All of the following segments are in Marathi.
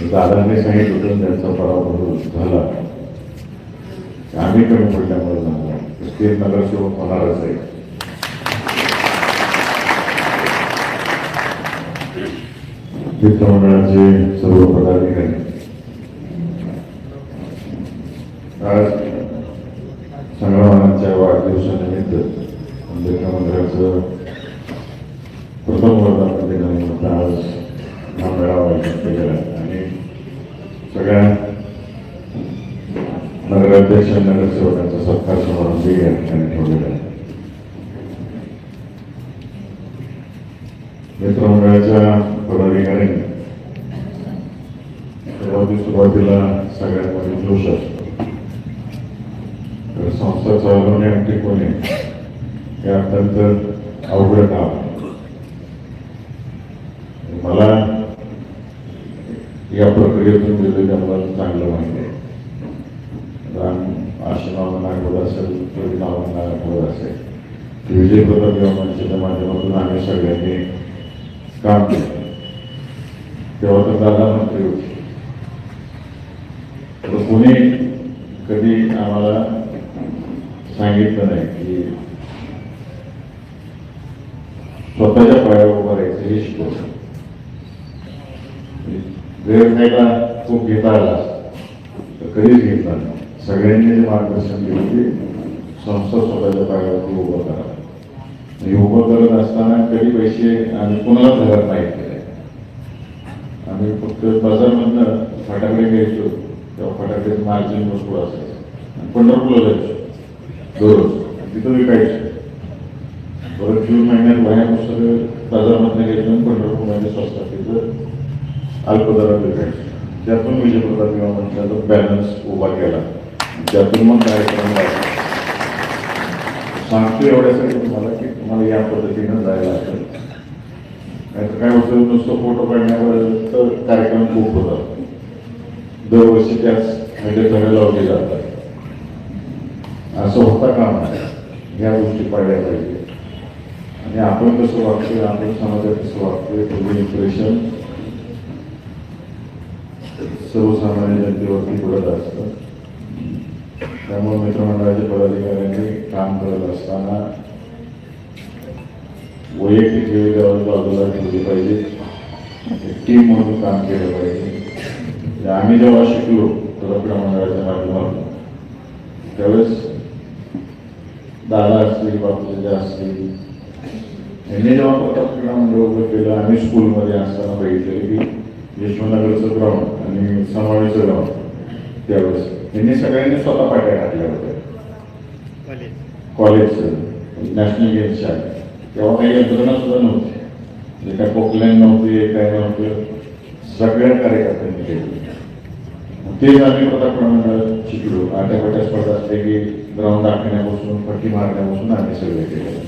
म्हणजे दादाने सांगितलं होतं त्यांचा पराभव झाला. आम्ही कमी पडल्यामुळे झाला. ते नगरसेवक होणारच आहे. मित्रमंडळाचे सर्व पदाधिकारी आज संग्रामांच्या वाढदिवसानिमित्त मित्रमंडळाचं प्रथम वर्धापन आज हा मेळावा आयोजित केलेला आहे आणि सगळ्या नगराध्यक्ष आणि नगरसेवकांचा सत्कार समारंभ या ठिकाणी ठेवलेला आहे मित्रमंडळाच्या पदाधिकाऱ्यांनी सुरुवाती सुरुवातीला सगळ्यांमध्ये जोश असतो तर संस्था चालवणे आणि टिकवणे हे अत्यंत अवघड काम मला या प्रक्रियेतून दिलेल्या मला चांगलं माहिती आहे. भावना आठवत असेल परिणामांना आठवत असेल विजय प्रताप देवांच्या माध्यमातून आम्ही सगळ्यांनी काम केलं तेव्हा तर दादा मंत्री होते तर कोणी कधी आम्हाला सांगितलं नाही की स्वतःच्या पायावर उभं राहायचं हे शिकवलं वेळ खायला खूप घेता आला तर कधीच घेतला नाही सगळ्यांनी जे मार्गदर्शन केलं की संस्था स्वतःच्या पायावरती उभं करा. आणि उभं करत असताना कधी पैसे आम्ही कोणालाच घरात नाही केले. आम्ही फक्त बाजारमधनं फटाकडे घ्यायचो तेव्हा फटाकडे मार्जिन भरपूर असायचं. आणि पंढरपूरला जायचो दररोज. तिथं विकायचो. परत जून महिन्यात वह्या पुस्तकं बाजारमधनं घ्यायचं आणि पंढरपूरमध्ये स्वस्तात तिथं अल्पदरात विकायचो. त्यातून विजयप्रताप किंवा मंचाचा बॅलन्स उभा केला. त्यातून मग कार्यक्रम सांगतो एवढ्यासाठी तुम्हाला की तुम्हाला या पद्धतीनं जायला लागेल नाहीतर काय होतं नुसतं फोटो काढण्यावर तर कार्यक्रम खूप होतात. दरवर्षी त्याच म्हणजे लावले जातात. असं होता काम नाही ह्या गोष्टी पाळल्या पाहिजे. आणि आपण कसं वागतोय आपण समाजात कसं वागतोय त्याचं इम्प्रेशन सर्वसामान्य जनतेवरती पडत असतं. त्यामुळे मित्रमंडळाच्या पदाधिकाऱ्यांनी काम करत असताना वैयक्तिक वेळेवर बाजूला ठेवली पाहिजे. टीम म्हणून काम केलं पाहिजे. म्हणजे आम्ही जेव्हा शिकलो क्रीडा मंडळाच्या माध्यमातून त्यावेळेस दादा असतील बापूजा असतील यांनी जेव्हा प्रताप क्रीडा मंडळ उभं केलं आम्ही स्कूलमध्ये असताना बघितलं की यशवंतनगरचं ग्राउंड आणि समावेचं ग्राउंड त्यावेळेस. यांनी सगळ्यांनी स्वतः पाट्या टाकल्या होत्या. कॉलेजचं नॅशनल गेम्सच्या तेव्हा काही यंत्रणा सुद्धा नव्हती. म्हणजे काय पोकलॅन नव्हते काय नव्हतं सगळ्या कार्यकर्त्यांनी केली. तेच आम्ही प्रताप मंडळ शिकलो. आट्यापाट्या स्पर्धा असते की ग्राउंड दाखवण्यापासून पट्टी मारण्यापासून आम्ही सगळे केलं.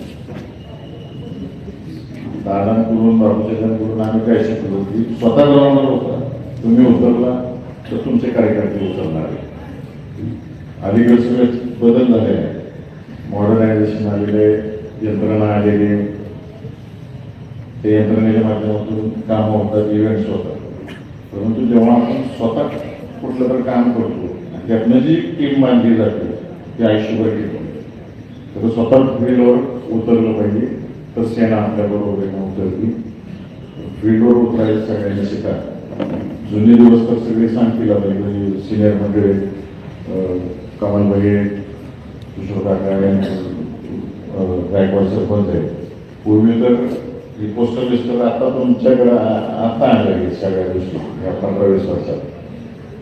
दादांकडून बाबूच्याकडून आम्ही काय शिकलो की स्वतः ग्राउंडवर होता तुम्ही उतरला तर तुमचे कार्यकर्ते उतरणार आहे अलीकडे सगळे बदल झाले. आहे मॉडर्नायझेशन आलेले यंत्रणा आलेली. ते यंत्रणेच्या माध्यमातून कामं होतात इव्हेंट्स होतात. परंतु जेव्हा आपण स्वतः कुठलं तर काम करतो आणि त्यातनं जी टीम बांधली जाते ती आयुष्यभर टिकून तर स्वतः फील्डवर उतरलं पाहिजे तर सेना आपल्याबरोबर येणं उतरली. फील्डवर उतरायचं सगळ्यांनी शिका. जुने दिवस तर सगळे सांगतील आपल्याकडे सिनियर मंडळी कमल बघे किशोर काका अं, गायकवाड सरपंच आहे पूर्वी तर ही पोस्टल लिस्ट तर आता तुमच्याकडे आता आणलं सगळ्या गोष्टी या पंधरा वीस वर्षात.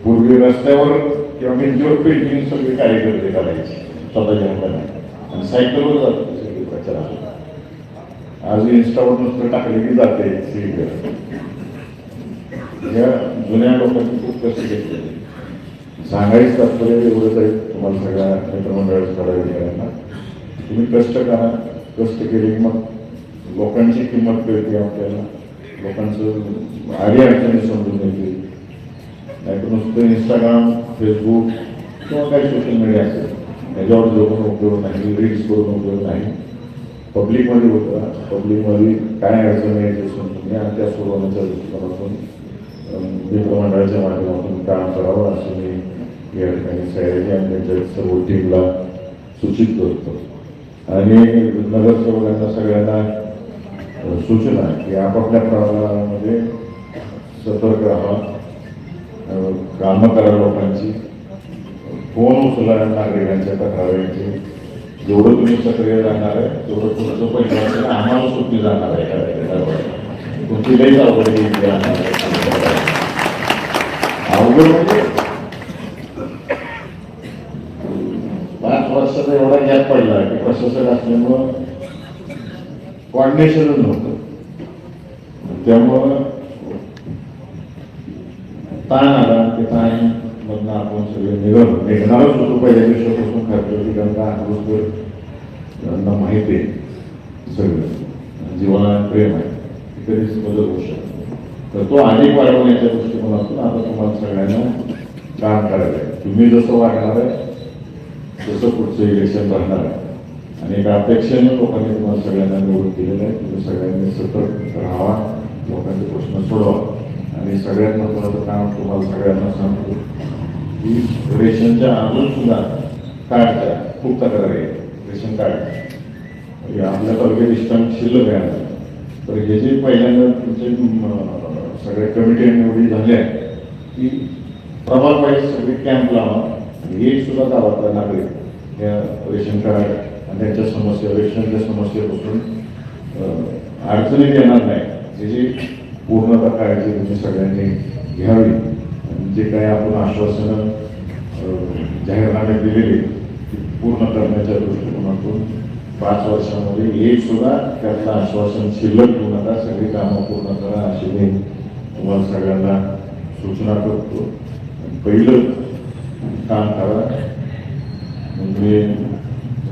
पूर्वी रस्त्यावर किंवा भिंतीवर पेंटिंग सगळे कार्यकर्ते करायचे स्वतःच्या हाताने आणि सायकलवर जात होते आज इन्स्टावर नुसतं टाकले की जाते सगळीकडे. या जुन्या लोकांनी खूप कसे घेतले सांगायचं तात्पर्य एवढंच आहे तुम्हाला सगळ्या मित्रमंडळाच्या पदाधिकाऱ्यांना तुम्ही कष्ट करा कष्ट केले की मग लोकांची किंमत कळते आपल्याला. लोकांचं आडी अडचणी समजून येते. नाहीतर नुसतं इंस्टाग्राम फेसबुक किंवा काही सोशल मीडिया असेल. त्याच्यावर जोडून उपयोग नाही रील्स करून उपयोग नाही. पब्लिकमध्ये होतं. पब्लिकमध्ये काय अडचण आहे ते समजून घ्या. आणि त्या सोडवण्याच्या दृष्टिकोनातून मित्रमंडळाच्या माध्यमातून काम करावं असं मी या ठिकाणी सयाजी आणि त्यांच्या सर्व टीमला सूचित करतो. आणि नगरसेवकांना सगळ्यांना सूचना की आपापल्या प्रमाणामध्ये सतर्क राहा. कामं करा लोकांची फोन उचला नागरिकांच्या तक्रारींची जेवढं तुम्ही सक्रिय राहणार आहे तेवढं तुमचं पैसे असेल आम्हाला सुट्टी जाणार आहे तुमची लई अवघड जाणार आहे. अवघड म्हणजे पाच एवढा गॅप पडला की प्रशासक असल्यामुळं कॉर्डिनेशनच नव्हतं. त्यामुळं ताण आला ते ताण मधनं आपण सगळे निघालो. निघणारच होतो पहिल्या दिवसापासून खर्च गंगा कारण का त्यांना माहिती आहे. सगळं. जीवनात प्रेम आहे. तरीच कधीच मदत होऊ शकतो तर तो अधिक वाढवण्याच्या दृष्टिकोनातून आता तुम्हाला सगळ्यांना काम करायचं आहे तुम्ही जसं वागणार आहे तसं पुढचं इलेक्शन राहणार आहे. आणि एका अपेक्षेने लोकांनी तुम्हाला सगळ्यांना निवडून दिलेलं आहे. तुम्ही सगळ्यांनी सतत राहावा लोकांचे प्रश्न सोडवा. आणि सगळ्यात महत्त्वाचं काम तुम्हाला सगळ्यांना सांगतो. की रेशनच्या अजून सुद्धा कार्डच्या खूप तक्रार आहे रेशन कार्ड. म्हणजे आपल्या तालुक्यात इष्टांक शिल्लक आहे तर हे जे पहिल्यांदा तुमचे म, सगळे कमिटी निवडी झाल्या की प्रभाग वाईज सगळे कॅम्प लावा. आणि हे सुद्धा गावातला नागरिक या रेशन कार्ड आणि त्यांच्या समस्या रेशनच्या समस्येपासून अडचणीत येणार नाही. त्याची पूर्णतः काळजी तुम्ही सगळ्यांनी घ्यावी. आणि जे काही आपण आश्वासनं जाहीरनामे दिलेली ती पूर्ण करण्याच्या दृष्टिकोनातून पाच वर्षामध्ये एक सुद्धा त्यातलं आश्वासन शिल्लक ठेवू नका. सगळी कामं पूर्ण करा अशी मी तुम्हाला सगळ्यांना सूचना करतो. पहिलं काम करा. म्हणजे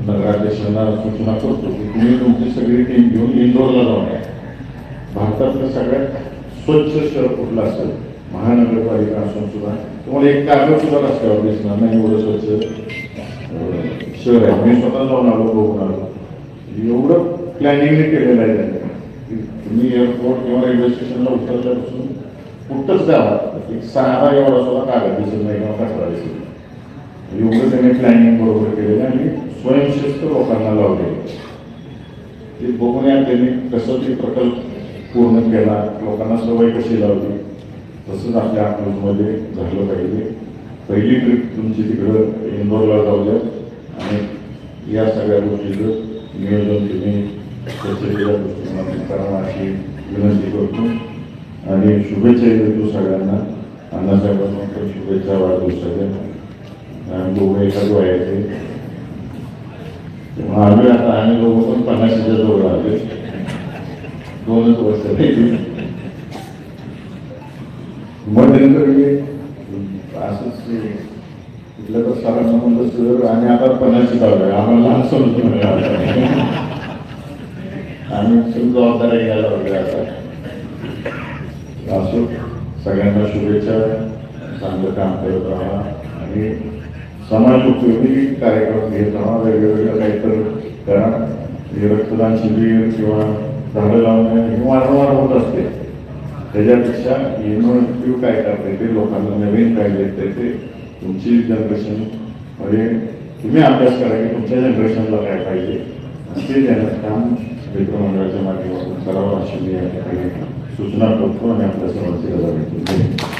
नगराध्यक्षांना सूचना करतो की तुम्ही तुमची सगळी टीम घेऊन इंदोरला जाऊन या. भारतातलं सगळ्यात स्वच्छ शहर कुठलं असेल? महानगरपालिका असून सुद्धा. तुम्हाला एक कागद सुद्धा रस्त्यावर दिसणार नाही एवढं स्वच्छ शहर आहे. मी स्वतः जाऊन आलो बघून आलो. एवढं प्लॅनिंगने केलेलं आहे तुम्ही एअरपोर्ट किंवा रेल्वे स्टेशनला उतरल्यापासून कुठंच द्यावा एक सहारा एवढा सुद्धा कागद दिसत नाही किंवा कचरा दिसत नाही. योग्य त्यांनी प्लॅनिंग बरोबर केलेलं आणि स्वयंशिस्त लोकांना लावले. ते बघून या त्यांनी कसं ते प्रकल्प पूर्ण केला लोकांना सवय कशी लावली तसंच आपल्या अकलूजमध्ये झालं पाहिजे. पहिली ट्रिप तुमची तिकडं इंदोरला जाऊया आणि या सगळ्या गोष्टीचं नियोजन तुम्ही स्वच्छतेच्या दृष्टिकोनातून करा अशी विनंती करतो. आणि शुभेच्छा देतो सगळ्यांना. अण्णासाहेबांना पण शुभेच्छा वाढदिवसाच्या. आणि दोघं एकाच वयाचे तेव्हा आम्ही आता आम्ही दोघं पण पन्नाशीच्या जवळ आले दोनच वर्ष राहिली मध्यंतर मी असंच तिथलं तर सरांना म्हणलं सर आम्ही आता पन्नाशी आहे आम्हाला लहान समजून आम्ही सगळी जबाबदारी घ्यायला लागले आता असो सगळ्यांना शुभेच्छा चांगलं काम करत राहा आणि समाज उपयोगी कार्यक्रम घेत राहा वेगवेगळ्या काहीतरी करा. म्हणजे रक्तदान शिबिर किंवा झाडं लावणं हे वारंवार होत असते. त्याच्यापेक्षा इनोव्हेटिव्ह काय करता ते लोकांना नवीन काय देते ते तुमची जनरेशन म्हणजे तुम्ही अभ्यास करा की तुमच्या जनरेशनला काय पाहिजे? असे ते काम मित्रमंडळाच्या माध्यमातून करावं अशी मी या ठिकाणी सूचना करतो आणि आपल्या समस्येला